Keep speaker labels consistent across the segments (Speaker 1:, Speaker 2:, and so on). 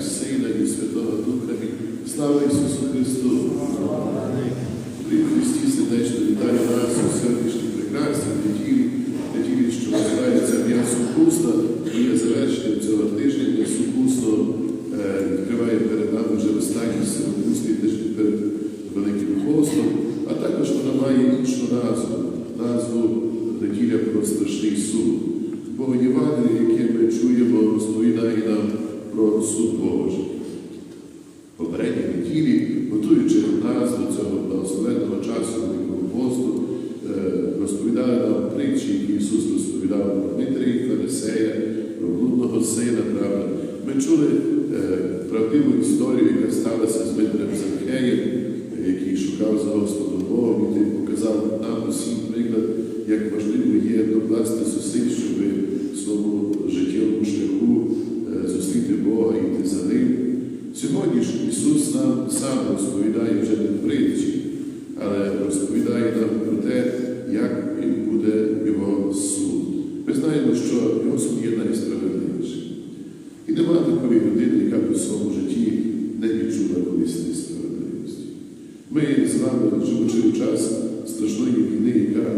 Speaker 1: і Сина, і Святого Духа. Слава Ісусу Христу! При Христі сердечно вітаю нас у сьогоднішній прекрасній неділі, неділі, що називається Дня Сукусна, і є завершенням цього тижня, де Сукусно відкриває перед нами вже останній сирокусний тиждень перед Великим Постом, а також вона має іншу назву, назву Неділя про страшний суд. Бо Євангеліє, яке ми чуємо, розповідає нам про суд Божий попередній неділі, готуючи нас до цього благословенного часу Великого посту, е, розповідали нам притчі, які Ісус розповідав про Дмитря і Фарисея, про блудного сина. Правда. Ми чули е, правдиву історію, яка сталася з Дмитрем Закхеєм, який шукав за Господом Богом, і ти показав нам усім приклад, як важливо є докласти зусиль, щоб в своєму шляху е, зустріти Бога і йти за ним. Сьогодні ж Ісус нам сам розповідає вже не притчі, але розповідає нам про те, як він буде його суд. Ми знаємо, що його суд є найсправедливіший. І нема такої людини, яка у своєму житті не відчула колись несправедливості. Ми з вами, живучи в час страшної війни, яка,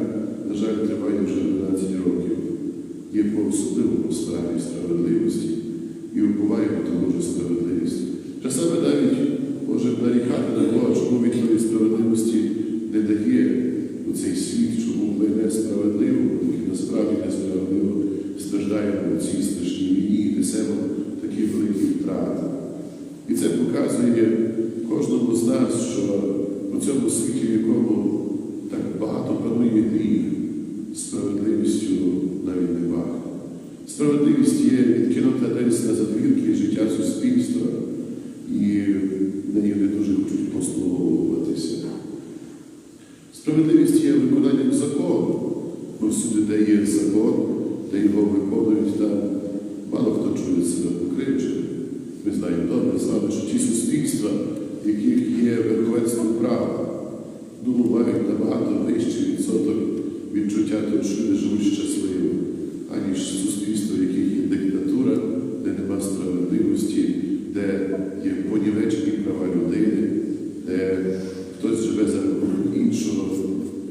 Speaker 1: на жаль, триває вже 12 років, є по особливому справі справедливості і вбуваємо тому ж справедливість. Часами навіть може нарікати на того, чому тої справедливості не дає у цей світ, чому ми несправедливо, і насправді несправедливо страждаємо у цій страшній війні і несемо такі великі втрати. І це показує кожному з нас, що у цьому світі, в якому так багато панує гріх, справедливістю навіть не багато. Справедливість є відкинута десь на задвірки життя суспільства, і нею не дуже хочуть послуговуватися. Справедливість є виконанням закону, бо всюди, де є закон, де його виконують, там мало хто чує себе покривченим. Ми знаємо добре з що ті суспільства, в яких є верховенство права, думаю, мають набагато вищий відсоток відчуття того, що вони живуть щасливо, аніж суспільство, в яких є диктатура, де нема справедливості, де є понівечені права людини, де хтось живе за рахунок іншого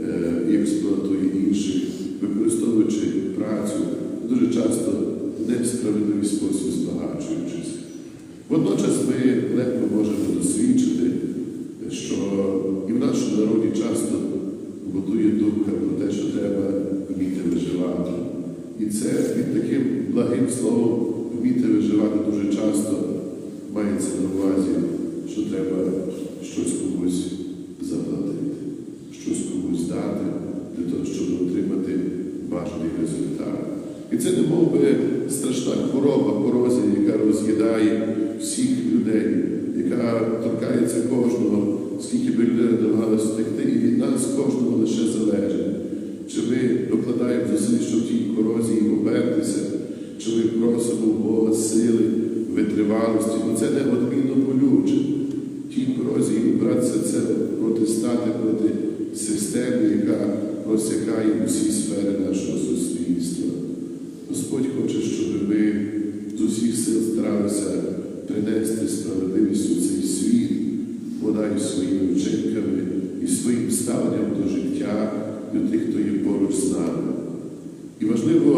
Speaker 1: е, експлуатує інших, використовуючи працю, дуже часто в несправедливий спосіб збагачуючись. Водночас ми легко можемо досвідчити, що і в нашому народі часто будує думка про те, що треба вміти виживати. І це під таким благим словом вміти виживати дуже часто мається на увазі, що треба щось комусь заплатити, щось комусь дати для того, щоб отримати бажаний результат. І це не мов би страшна хвороба, корозія, яка роз'їдає всіх людей, яка торкається кожного, скільки би людей намагалися втекти, і від нас кожного лише залежить. Чи ми докладаємо зусиль, щоб тій корозії обертися, чи ми просимо Бога сили, витривалості, бо це неодмінно болюче. Тій корозії братися це протистати проти системи, яка розсякає усі сфери нашого суспільства. Господь хоче, щоб ми з усіх сил старалися принести справедливість у цей світ, бодай своїми вчинками і своїм ставленням до життя до тих, хто є поруч з нами. І важливо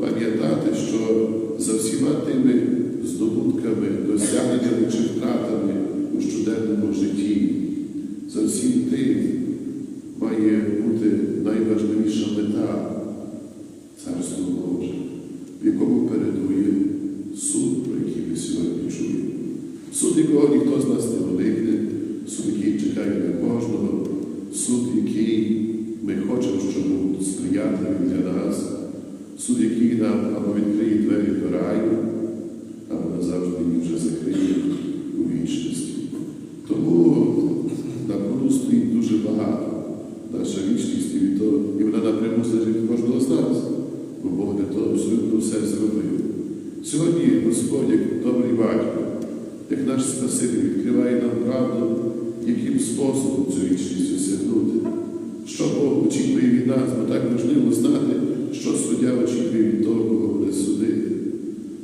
Speaker 1: пам'ятати, що за всіма тими здобутками, досягненнями чи втратами у щоденному житті, за всім тим має бути найважливіша мета Царство Боже, в якому передує суд, про який ми сьогодні чуємо. Суд, якого ніхто з нас не уникне, суд, який чекає на кожного, суд, який ми хочемо, щоб був сприятливий для нас, суд, який нам або відкриє двері до раю, або назавжди їх вже закриє у вічності. Тому на кону стоїть дуже багато. Наша вічність і, від того, і вона напряму залежить від кожного з нас, бо Бог для того абсолютно все зробив. Сьогодні Господь, як добрий батько, як наш Спаситель, відкриває нам правду, яким способом цю вічність осягнути. Що Бог очікує від нас, бо так важливо знати, що суддя очікує від того, кого буде судити.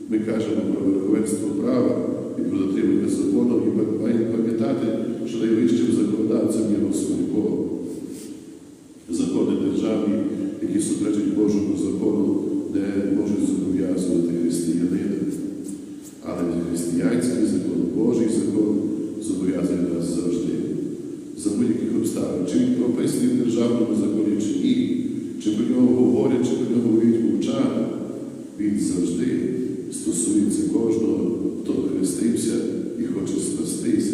Speaker 1: Ми кажемо про верховенство права, і про дотримання закону, і маємо пам'ятати, що найвищим законодавцем є Господь Бог. Закони державні, які суперечать Божому закону, не можуть зобов'язувати християнина. Але християнський закон, Божий закон зобов'язує нас завжди. За будь-яких обставин, чи він прописаний в державному законі, чи ні, чи про нього говорять, чи про нього говорять мовчани, він завжди стосується кожного, хто хрестився і хоче спастися.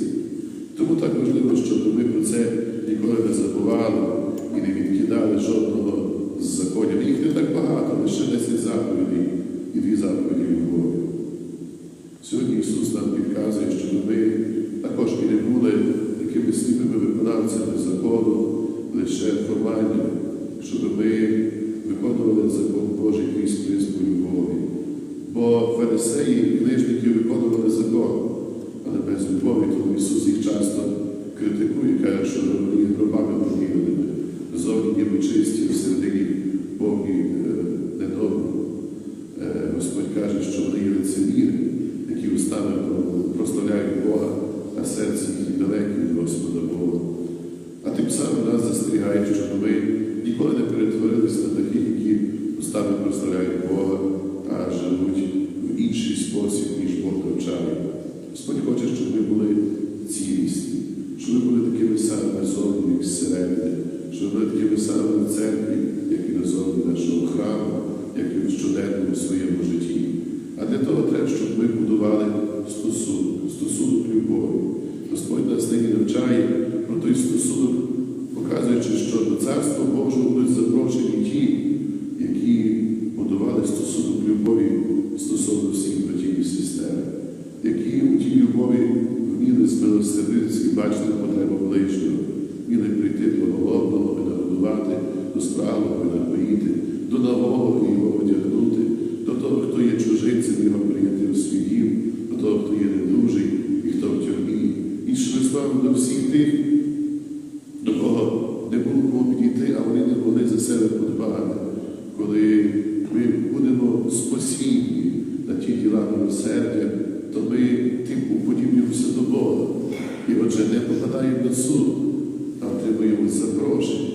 Speaker 1: Тому так важливо, щоб ми про це ніколи не забували і не відкидали жодного з законів. Їх не так багато, лише 10 заповідей і дві заповіді любові. Сьогодні Ісус нам підказує, щоб ми також такими сліпими виконавцями закону, лише формальними, щоб ми виконували закон Божий крізь призму любові. Бо фарисеї і книжники виконували закон, але без любові, тому Ісус їх часто критикує, каже, що вони гробами могильними, зовні ніби чисті, всередині повні е, недобрі. Е, Господь каже, що вони є лицеміри, які устами прославляють Бога, а серце їх далеке від Господа Бога. А тим самим нас застерігає, щоб ми ніколи не перетворилися на таких, які устами прославляють Бога, а живуть в інший спосіб, ніж Бог навчає. Господь хоче, щоб ми були цілісні, щоб ми були такими самими зовні, як зсередини, щоб ми були такими самими в церкві, як і на зовні нашого храму, як і в щоденному своєму житті. А для того треба, щоб ми будували стосунок, стосунок любові. Господь нас нині навчає про той стосунок, показуючи, що до Царства Божого будуть запрошені ті, які будували стосунок любові стосовно всіх братів і сестер, які у тій любові вміли змилосердитися і бачити потребу ближнього, вміли прийти до голодного і нагодувати, до спраглого і напоїти, до нагого і його одягнути, до того, хто є чужинцем, його прийняти у свій дім, до того, хто є недужий і хто в тюрмі. Іншими словами, до всіх тих, до кого не було кому підійти, а вони не могли за себе подбати. Коли ми будемо спасінні на ті діла милосердя, то ми тим уподібнюємося до Бога. І отже, не попадаємо на суд, а отримуємо запрошення,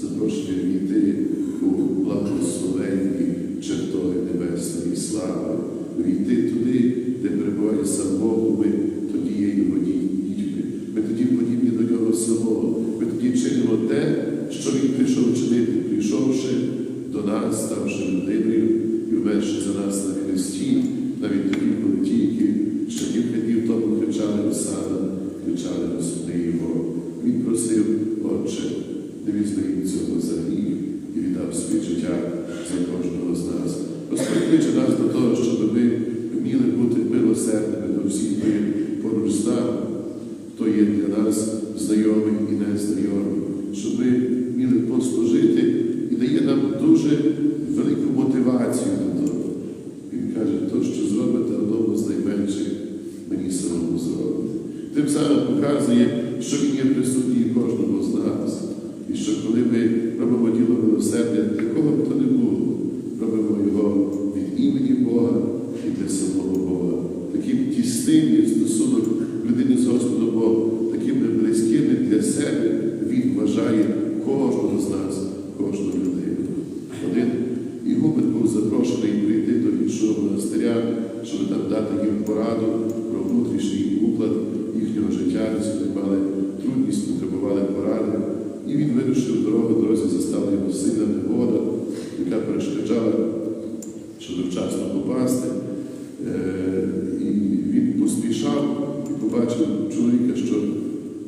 Speaker 1: запрошення війти у благословенні чертоги небесної слави, війти туди, де перебуває сам Бог, ми тоді є його дітьми. Ми тоді подібні до нього самого. Ми тоді чинимо те, що він прийшов чинити, прийшовши до нас, ставши людиною і вмерши за нас на Христі, навіть тоді, коли ті, які ще кілька днів тому кричали Осана, кричали. Він просив, Отче, не візьми цього за гріх і віддав своє життя за кожного з нас. Господь кличе нас до того, щоб ми вміли бути милосердними до всіх, є поруч з нами, хто є для нас знайомий і незнайомий, щоб ми вміли послужити і дає нам дуже велику мотивацію до того. Він каже, то, що зробите одному з найменших, мені самому зробите. Тим самим показує, що він є присутній кожному з нас. І що коли ми робимо діло милосердя, для кого б то не було, робимо його від імені Бога і для самого Бога. Таким тісним є стосунок людини з Господом Богом, такими близькими для себе він вважає кожного з нас, кожну людину. Один Ігумен був запрошений прийти до іншого монастиря, щоб там дати їм пораду про внутрішній уклад їхнього життя, де вони мали трудність, потребували поради. І він вирішив дорогу, в дорозі застала його сильна негода, яка перешкоджала, щоб вчасно попасти. Е, І він поспішав і побачив чоловіка, що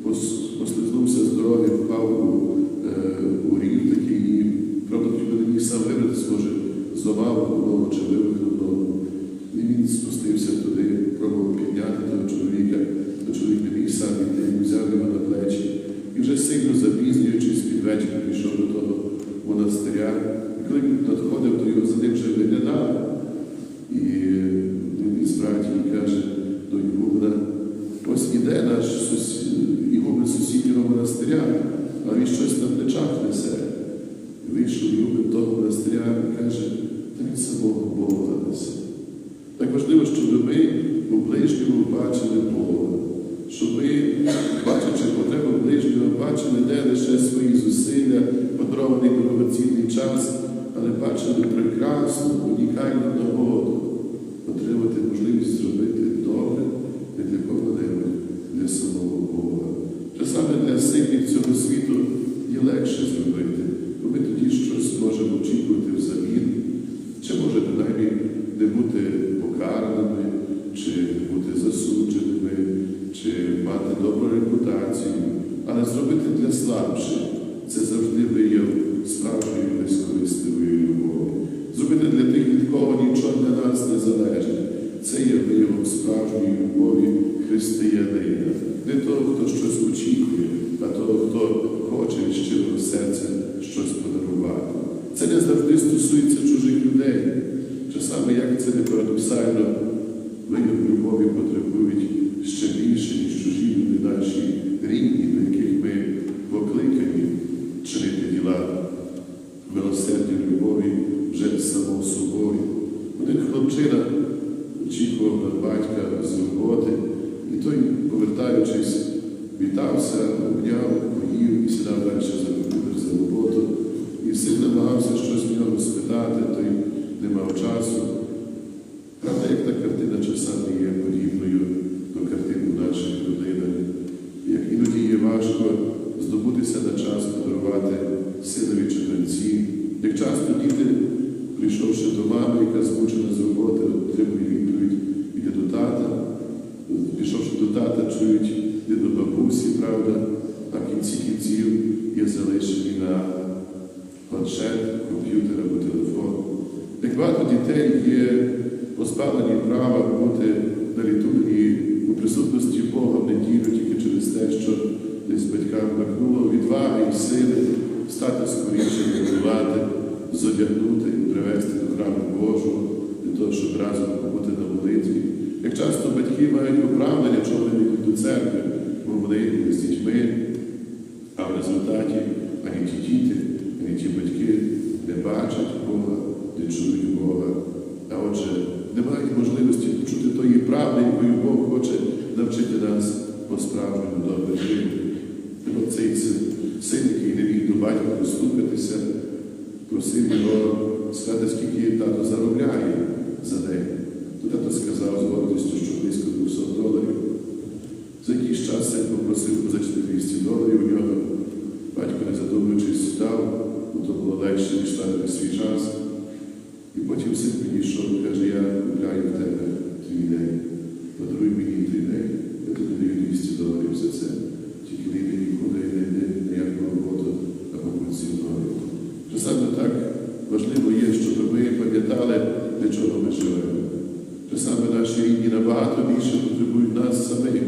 Speaker 1: пос- послизнувся з дороги, впав у, е, у рів такий, і правда, він не міг сам вибратися, може, зламав ногу чи вивихнув ногу. І він спустився туди, пробував підняти того чоловіка, то чоловік не міг сам йти, взяв його на плечі. І вже сильно запізнюючись під вечір, пішов до того монастиря. І коли він надходив, то його за ним вже виглядали. І він із братів каже до Ігумена, ось іде наш сусід, Ігумен сусіднього монастиря, а він щось на плечах несе. І вийшов Ігумен того монастиря і каже, та він самого Бога несе. Так важливо, щоб ми у ближньому бачили Бога, щоб ми, бачачи потребу ближнього, бачили не лише свої зусилля, подарований дорогоцінний час, але бачили прекрасну, унікальну нагоду отримати можливість зробити добре не для кого-небудь, для самого Бога. Що саме для сильних цього світу є легше зробити, бо ми тоді щось можемо очікувати взамін, чи може принаймні не бути покараними, чи бути засудженими, чи мати добру репутацію, але зробити для слабших це завжди вияв справжньої безкорисливої любові. Зробити для тих, від кого нічого для нас не залежить. Це є виявом справжньої любові християнина. Не того, хто щось очікує, а того, хто хоче щирого серця щось подарувати. Це не завжди стосується чужих людей. Часами, як це не парадоксально, вияв любові потребують ще більше, ніж чужі люди наші рідні, до яких ми покликані чинити діла милосердя любові вже само собою. Один хлопчина очікував батька з роботи, і той, повертаючись, вітався, обняв, поїв і сідав далі за комп'ютер за роботу. І син намагався щось в нього спитати, той не мав часу. Правда, як та картина часами є подібною до картин у наших родинах, як іноді є важко здобутися на час подарувати синові чи доньці, як часто діти, прийшовши до мами, яка змучена з роботи, отримує відповідь іди до тата, пішовши до тата, чують іди до бабусі, правда, а в кінці кінців є залишені на планшет, комп'ютер або телефон. Як багато дітей є позбавлені права бути на літургії у присутності Бога в неділю тільки через те, що десь батькам бракнуло відваги і сили стати скоріше, готувати, зодягнути привести до храму Божого, для того, щоб разом побути на молитві. Як часто батьки мають оправдання, чого вони йдуть до церкви, бо вони з дітьми, а в результаті ані ті діти, ані ті батьки не бачать Бога, не чують Бога. А отже, не мають можливості почути тої правди, якою Бог хоче навчити нас по-справжньому добре жити. От цей син, який не міг до батька достукатися, просив його сказати, скільки тато заробляє за день. То тато сказав з гордістю, що близько 200 доларів. За якийсь час син попросив позичити 200 доларів у нього. Батько, не задумуючись, став, бо то було легше, ніж стати свій час. І потім син підійшов і каже, я купляю в тебе твій день, подаруй мені твій день, я тобі даю 200 доларів за це. Тільки не йди нікуди, не йди ніяку роботу або пенсіонерів. Що саме так важливо є, щоб ми пам'ятали, для чого ми живемо. Що саме наші рідні набагато більше потребують нас самих,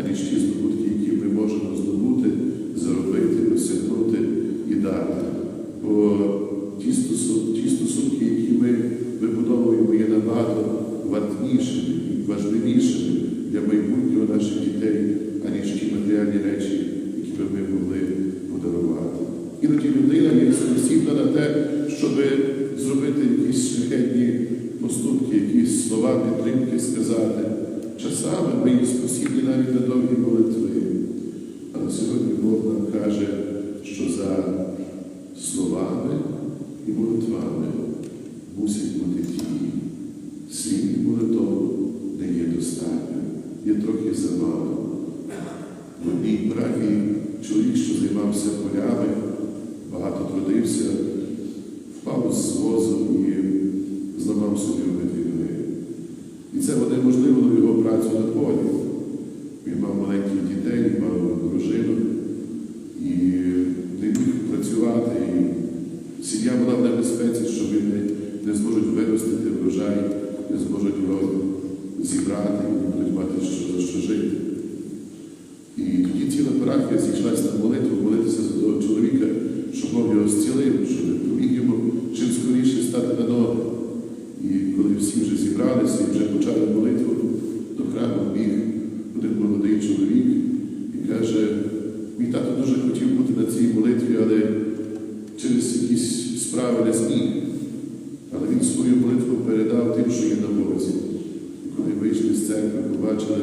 Speaker 1: аніж ті здобутки, які ми можемо здобути, заробити, досягнути і дати. Бо ті стосунки, ті стосунки, які ми вибудовуємо, є набагато вартнішими і важливішими для майбутнього наших дітей, аніж ті матеріальні речі, які би ми могли подарувати. Іноді людина є спосібна на те, щоб зробити якісь шляхетні поступки, якісь слова підтримки сказати. Часами ми є спосібні навіть на довгі молитви. Але сьогодні Бог нам каже, що за словами і молитвами мусять бути дії. Слів і молитов не є достатньо, є трохи замало. В одній парафії чоловік, що займався полями, багато трудився, впав з возу і зламав собі обидві ноги. І це унеможливило його працю на полі. Він мав маленьких дітей, мав дружину не міг працювати. І сім'я була в небезпеці, що вони не зможуть виростити врожай, не зможуть його зібрати не будуть мати що, що жити. І тоді ціла парафія зійшлася на молитву, молитися за того чоловіка, щоб Бог його зцілив, щоб поміг йому чим скоріше стати на ноги. І коли всі вже зібралися і вже почали молитву, до храму біг один молодий чоловік і каже, тато дуже хотів бути на цій молитві, але через якісь справи не зміг. Але він свою молитву передав тим, що є на Бозі. Коли вийшли з церкви, побачили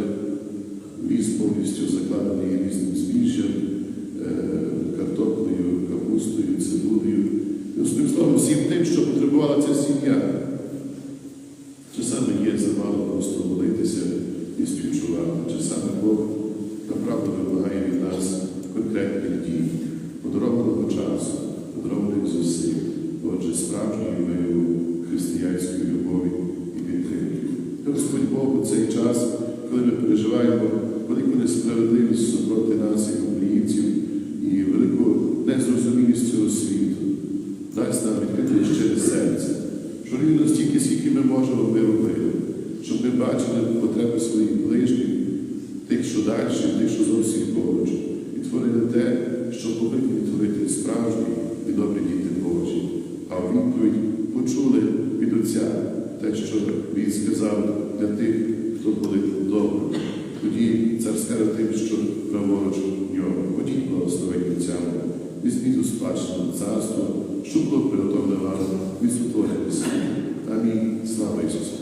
Speaker 1: ліс повністю закладений різним збіжжям, е, картоплею, капустою, цибулею. Одним словом, всім тим, що потребувала ця сім'я. Часами є замало просто молитися і співчувати. Часами Бог направду вимагає від нас подарованих отже, справжньої вияву християнської любові і підтримки. Господь Бог у цей час, коли ми переживаємо велику несправедливість супроти нас, як українців, і велику незрозумілість цього світу, дасть нам відкрити щире серце, що рівно стільки, скільки ми можемо, ми робили, щоб ми бачили потреби своїх ближніх, тих, що далі, тих, що зовсім поруч, і творили те, що повинні творити справжні і добрі діти. А у відповідь почули від Отця те, що він сказав для тих, хто були добре. Тоді цар скаже тим, що праворуч нього. Ходіть благословені Отцями, візьміть у спадщину царство, що було приготовлено вам від сотворення. Амінь. Слава Ісусу!